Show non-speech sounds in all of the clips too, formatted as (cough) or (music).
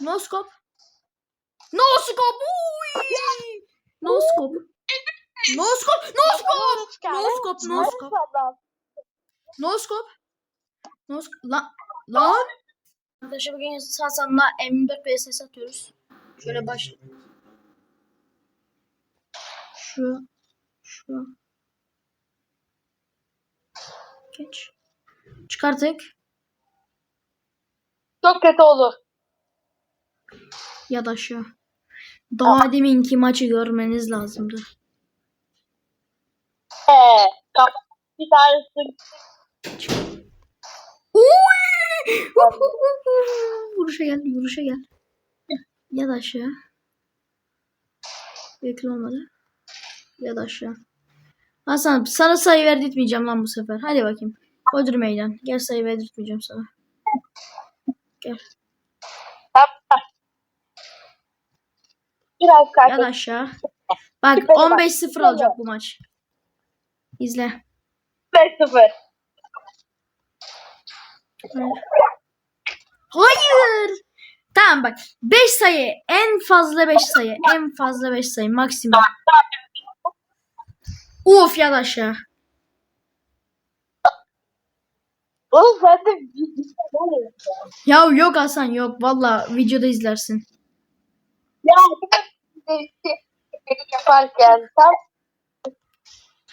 Noskop. Noskop. Uy. Noskop. Noskop. Noskop. Noskop. Noskop. Noskop. Noskop. Lan. Lan. Arkadaşlar bugün Hasan'la M4 vs atıyoruz. Şöyle baş. Şu. Şu. Geç. Çıkarttık. Çok kötü olur. Ya da şu. Daha deminki maçı görmeniz lazımdı. Ee, kap bir tanesi (laughs) vuruşa gel, vuruşa gel. Ya da aşağı. Bekle olmadı. Ya da aşağı. Hasan sana sayı verdirtmeyeceğim lan bu sefer. Hadi bakayım. Kodur meydan. Gel sayı verdirtmeyeceğim sana. Gel. Biraz Ya da kalktı. aşağı. Bak 15-0 olacak bu maç. İzle. 5-0. Hayır. Hayır. Tamam bak. 5 sayı. En fazla 5 sayı. En fazla 5 sayı. Maksimum. Uf ya da aşağı. Oğlum sen de bir bir şey oluyor. Ya yok Hasan yok. Valla videoda izlersin. Ya bir de bir şey yaparken tam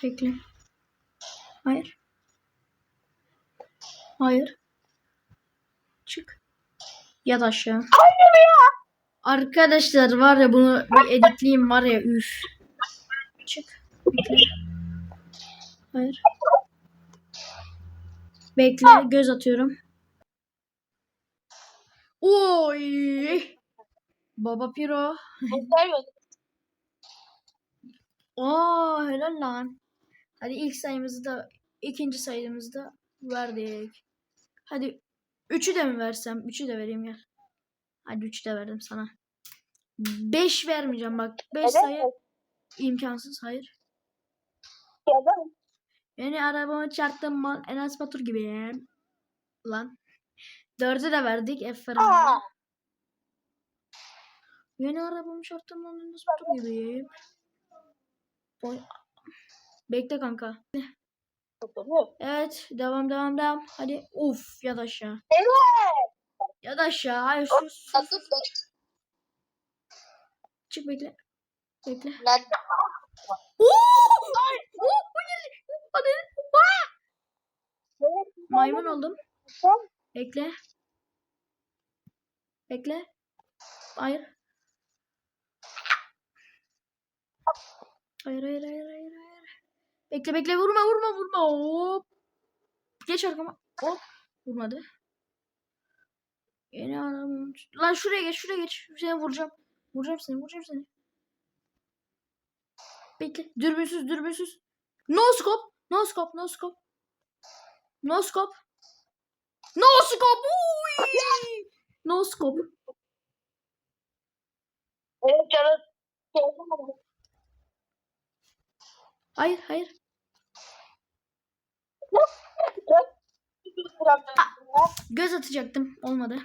Bekle. Hayır. Hayır. Çık. Ya da aşağı. Hayır ya. Arkadaşlar var ya bunu bir editleyeyim var ya üf. Çık. Bekle. Hayır. Bekle göz atıyorum. Oy. Baba Piro. Göstermiyorsun. Oo helal lan. Hadi ilk sayımızı da ikinci sayımızı da verdik. Hadi üçü de mi versem? Üçü de vereyim ya. Hadi üçü de verdim sana. Beş vermeyeceğim bak. Beş Evet. sayı imkansız. Hayır. Da Yani arabamı çarptım mal Enes Batur gibi. Lan. Dördü de verdik. Aferin. Yeni arabamı çarptım lan Enes Batur gibi. Oy. Bekle kanka. Evet. Devam devam devam. Hadi. Uf. Ya da aşağı. Evet. Ya da aşağı. Hayır sus. sus. Çık bekle. Bekle. Hadi. Maymun oldum. Bekle. Bekle. Hayır. Hayır hayır hayır hayır hayır. Bekle bekle vurma vurma vurma. Hop. Geç arkama. Hop. Vurmadı. Yeni adam. Lan şuraya geç şuraya geç. Seni vuracağım. Vuracağım seni vuracağım seni. Bekle. Dürbünsüz dürbünsüz. No scope. No scope. No scope. No scope. No scope. Uy. No scope. Evet canım. Hayır hayır. Göz atacaktım. Olmadı.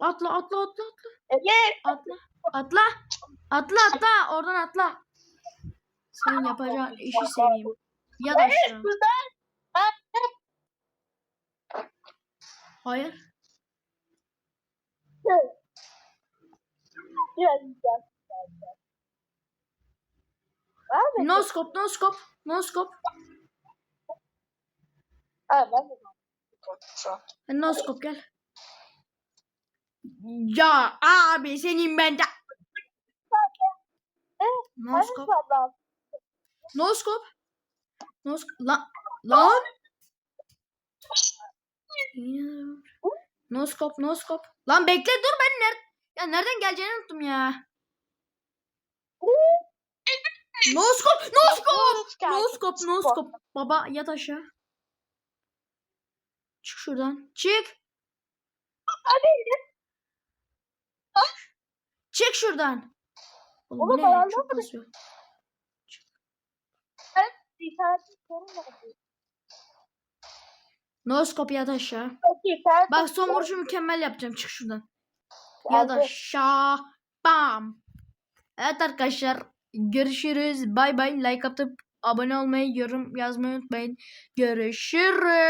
Atla atla atla atla. Atla. Atla. Atla atla. Oradan atla. Senin yapacağın işi seveyim. Ya da aşağı. Hayır. Biraz Abi. No scope, no scope, no scope. Ha, ben de no scope gel. Ya abi senin bende. No Hadi scope. No scope. No scope. Lan. Lan. No scope, no scope. Lan bekle dur ben ner ya nereden geleceğini unuttum ya. No scope, no scope. No scope, no scope. Baba yat aşağı. Çık şuradan. Çık. Hadi. Çık şuradan. Oğlum Oğlum, ne? ayağını Çok basıyor. Bir tane sorun var. Yat aşağı. Sen- Bak son vuruşu mükemmel yapacağım. Çık şuradan. ya da Geldi. şabam. Evet arkadaşlar görüşürüz. Bay bay. Like atıp abone olmayı, yorum yazmayı unutmayın. Görüşürüz.